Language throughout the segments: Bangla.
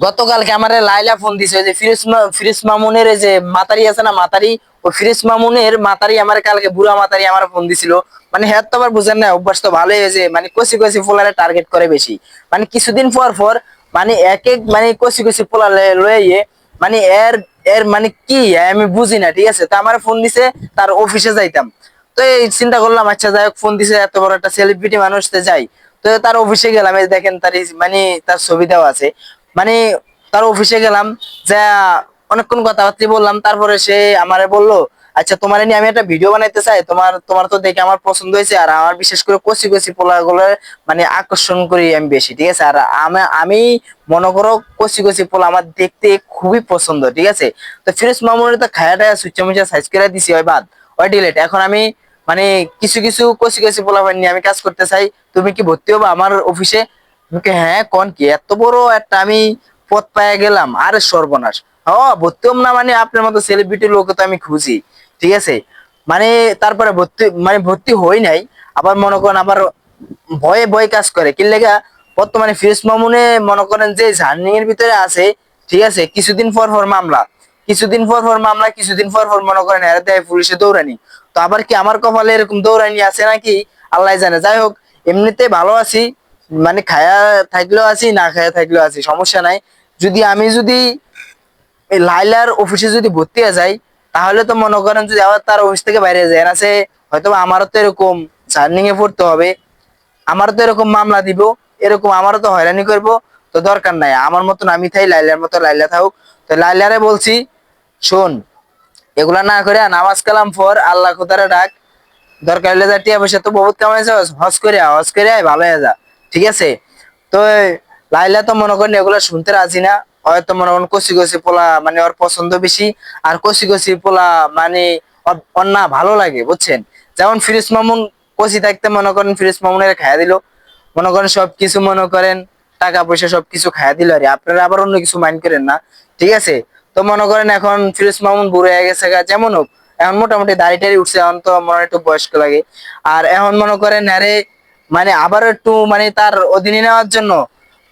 গতকালকে আমার লাইলা ফোন দিছে যে ফিরিস ফিরিস মামুনের যে মাতারি আছে না, মাতারি? ওই ফিরিস মামুনের মাতারি আমার কালকে বুড়া মাতারি আমার ফোন দিছিল। মানে হ্যাঁ তো আবার বুঝেন না, অভ্যাস তো ভালোই হয়েছে। মানে কষি কষি ফোলারে টার্গেট করে বেশি। মানে কিছুদিন পর পর মানে এক এক মানে কষি কষি পোলা লয়ে- মানে এর এর মানে কি, আমি বুঝি না, ঠিক আছে? তা আমার ফোন দিছে, তার অফিসে যাইতাম। তো এই চিন্তা করলাম আচ্ছা যাই হোক ফোন দিছে, এত বড় একটা সেলিব্রিটি মানুষ যাই। তো তার অফিসে গেলাম দেখেন তার মানে তার ছবি দেওয়া আছে। মানে তার অফিসে গেলাম, যা অনেকক্ষণ কথাবার্তা বললাম, তারপরে সে আমারে বলল আচ্ছা তোমার নিয়ে আমি একটা ভিডিও বানাইতে চাই, তোমার তোমার তো দেখে আমার পছন্দ হয়েছে, আর আমার বিশেষ করে কচি কচি পোলা গুলো মানে আকর্ষণ করি আমি বেশি, ঠিক আছে? আর আমি আমি মনে করো কচি কচি পোলা আমার দেখতে খুবই পছন্দ, ঠিক আছে? তো ফিরোজ মামুনের তো খায়াটা সুইচা মুচা সাইজ করে দিছি, ওই বাদ, ওই ডিলেট এখন আমি মানে কিছু কিছু কচি কচি পোলা নিয়ে আমি কাজ করতে চাই, তুমি কি ভর্তি হব আমার অফিসে? হ্যাঁ কোন কি? এত বড় একটা আমি পথ পায়ে গেলাম, আরে সর্বনাশ। ও ভর্তি হম না মানে আপনার মতো সেলিব্রিটি লোক তো আমি খুঁজি, ঠিক আছে? মানে তারপরে ভর্তি মানে ভর্তি হই নাই, আবার মনে করেন আবার ভয়ে ভয়ে কাজ করে। কি লেগা? বর্তমানে ফিরোজ মামুনে মনে করেন যে জার্নিং এর ভিতরে আছে, ঠিক আছে, কিছুদিন পর পর মামলা, কিছুদিন পর পর মামলা, কিছুদিন পর পর মনে করেন এরা দেয় পুলিশে দৌড়ানি। তো আবার কি আমার কপালে এরকম দৌড়ানি আছে নাকি? আল্লাহ জানে। যাই হোক, এমনিতে ভালো আছি। মানে খায়া থাকলেও আছি, না খায়া থাকলেও আছি, সমস্যা নাই। যদি আমি যদি লাইলার অফিসে যদি ভর্তি হয়ে যাই, তাহলে তো মনে করেন যদি আবার তার অফিস থেকে বাইরে যায়। না সে হয়তো আমারও তো এরকম জার্নিং এ পড়তে হবে। আমারও তো এরকম মামলা দিব, এরকম আমারও তো হয়রানি করব, তো দরকার নাই। আমার মতন আমি থাই, লাইলার মতো লাইলা থাকুক। তো লাইলারে বলছি, শোন, এগুলা না করে নামাজ কালাম পর আল্লাহ খোদারে ডাক। দরকার হলে যা টিয়া পয়সা তো বহুত কামাইছে হজ করে হজ করে ভালো হয়ে যা। ঠিক আছে? তো লাইলা তো মনে করেন এগুলো শুনতে রাজি না। হয়তো মনে করেন কষি কষি পোলা মানে ওর পছন্দ বেশি। আর কষি কষি পোলা মানে ওর- না ভালো লাগে, বুঝছেন? যেমন ফিরিস মামুন কষি থাকতে মনে করেন ফিরিস মামুনের খাইয়া দিল। মনে করেন সবকিছু মনে করেন টাকা পয়সা সবকিছু খাইয়া দিল আর, আপনারা আবার অন্য কিছু মাইন্ড করেন না। ঠিক আছে? তো মনে করেন এখন ফিরোজ মামুন বুড়ো হয়ে গেছে যেমন হোক। এখন মোটামুটি দাড়ি টাড়ি উঠছে, এখন তো মনে হয় একটু বয়স্ক লাগে। আর এখন মনে করেন আরে মানে আবার একটু মানে তার অধীনে নেওয়ার জন্য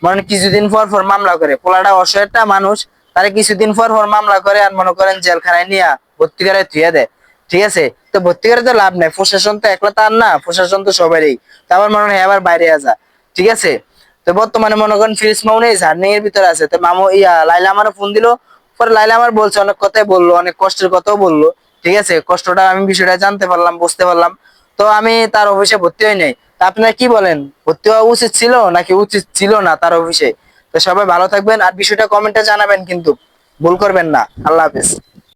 মানে কিছুদিন পর পর মামলা করে। পোলাটা অসহায়টা মানুষ, তারা কিছুদিন পর পর মামলা করে আর মনে করেন জেলখানায় নিয়ে ভর্তি করে থুয়ে দেয়। ঠিক আছে? তো ভর্তি করে তো লাভ নাই, প্রশাসন তো একলা তার না, প্রশাসন তো সবারই। তো আমার মনে হয় আবার বাইরে আসা ঠিক আছে? তো বর্তমানে মনে করেন ফিরিস মামুন এই জার্নিং এর ভিতরে আছে। তো মামু, ইয়া, লাইলা আমার ফোন দিল। পরে লাইলা আমার বলছে, অনেক কথাই বলল, অনেক কষ্টের কথাও বলল। ঠিক আছে? কষ্টটা আমি বিষয়টা জানতে পারলাম, বুঝতে পারলাম। তো আমি তার অফিসে ভর্তি হই নাই। তা আপনারা কি বলেন? ভর্তি হওয়া উচিত ছিল নাকি উচিত ছিল না তার অফিসে তো সবাই ভালো থাকবেন আর বিষয়টা কমেন্টে জানাবেন কিন্তু। ভুল করবেন না। আল্লাহ হাফেজ।